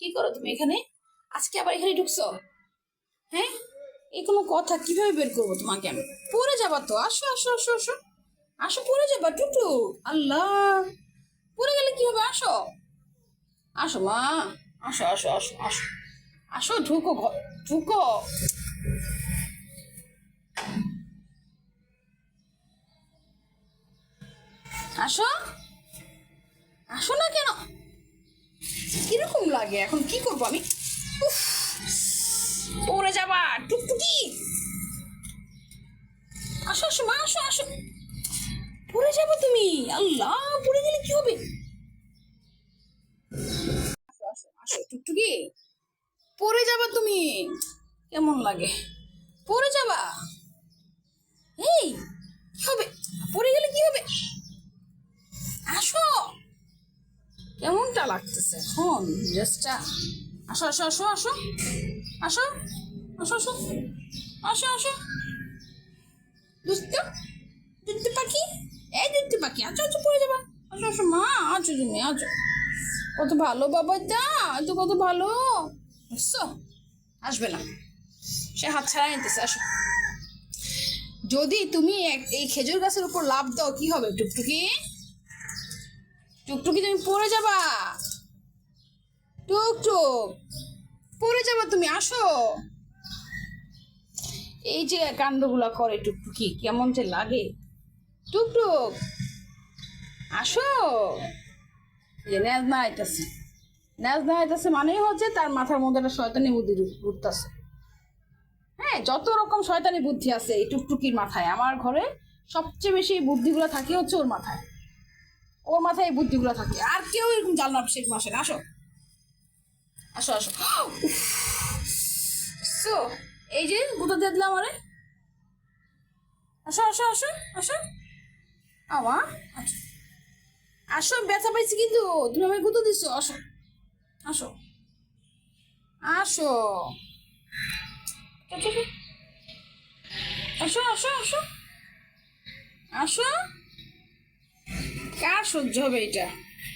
কি করো তুমি এখানে? আজকে আবার এখানে ঢুকছো? হ্যাঁ? এই কোনো কথা কীভাবে বের করব তোমাকে আমি? পড়ে যাবা তো, আসো আসো আসো আসো। আসো, পড়ে যাবা, টুটু। আল্লাহ। পড়ে গেলে কি হবে? আসো। আসো, মা। আসো আসো আসো আসো। আসো, ঢুকো ঢুকো। আসো। আসো না কেন? কীরকম লাগে? এখন কি করব আমি? পড়ে যাবা, টুকটুকি! আসো আসো, মা, আসো আসো। পড়ে যাব তুমি। আল্লাহ, পড়ে গেলে কি হবে? আসো, টুকটুকি। পড়ে যাবা তুমি। কেমন লাগে? পড়ে যাবা এই কি হবে পড়ে গেলে কি হবে আসো কেমনটা লাগতেছে। এখন ড্রেসটা আসো আসো আসো আসো আসো আসো আসো আসো আসো। দুষ্ট দুধ পাখি? এই দুধ পাখি আচ্ছা আচ্ছা পড়ে যাবা। আসো আসো, মা, আছো তুমি, আছো। কত ভালো বাবা দা তো কত ভালো। বুঝছ আসবে না। সে হাত ছাড়া নিতেছে, আসো। যদি তুমি এই খেজুর গাছের উপর লাভ দাও, কি হবে, টুকটুকি? টুকটুকি তুমি পড়ে যাবা। টুকটুক। পড়ে যাবা তুমি, আসো। এই যে কাণ্ডগুলা করে টুকটুকি, কেমন যে লাগে। টুকটুক। আসো। যে ন্যাজ না আইতাছে ন্যাজ না আইতাছে মানেই হচ্ছে তার মাথার মধ্যে একটা শয়তানি বুদ্ধি ঘুরতেছে হ্যাঁ যত রকম শয়তানি বুদ্ধি আছে এই টুকটুকির মাথায়, আমার ঘরে সবচেয়ে বেশি বুদ্ধিগুলো থাকে হচ্ছে ওর মাথায়। ওর মাথায় এই বুদ্ধিগুলো থাকে। আর কেউ এরকম জাল না শেখ মাসে আসো। আসো আসো। সো এই যে গুঁতো দিয়ে দিলাম আরে আসো আসো আসো আসো। আমা আসো আসো ব্যথা পাইছি কিন্তু। তুমি আমায় গুঁতো দিছো। আসো আসো। আসো। আসো আসো আসো। আসো। কার সহ্য হবে এটা?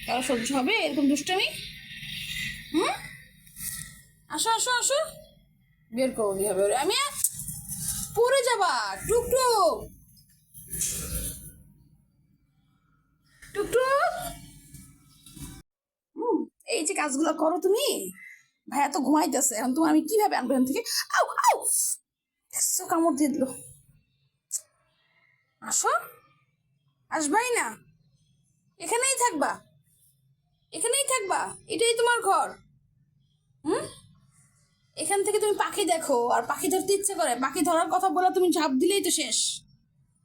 কার সহ্য হবে? এরকম দুষ্টামি? হুম? আসো আসো আসো। বের করো ওরে আমি পড়ে যাবা। টুকটুক টুকটুক এই যে কাজগুলো করো তুমি। ভাইয়া তো ঘুমাইতেছে। এখন তুমি আমি কীভাবে আনব এখান থেকে? আউ আউ! কামড় দিয়ে দিল। আসো। আসবাই না। এখানেই থাকবা। এখানেই থাকবা। এটাই তোমার ঘর। হুম? এখান থেকে তুমি পাখি দেখো, আর পাখি ধরতে ইচ্ছে করে। পাখি ধরার কথা বলে তুমি ঝাঁপ দিলেই তো শেষ।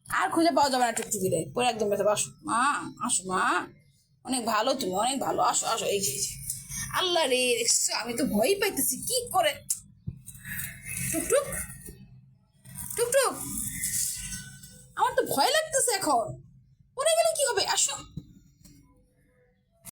আর খুঁজে পাওয়া যাবে না টুকটুকি দিলে পরে একদম ব্যথা। আসো মা আসো মা। অনেক ভালো তুমি, অনেক ভালো। আসো আসো। এই যে আল্লাহ রে আমি তো ভয় পাইতেছি। কি করে? টুকটুক। টুকটুক। আমার তো ভয় লাগতেছে এখন।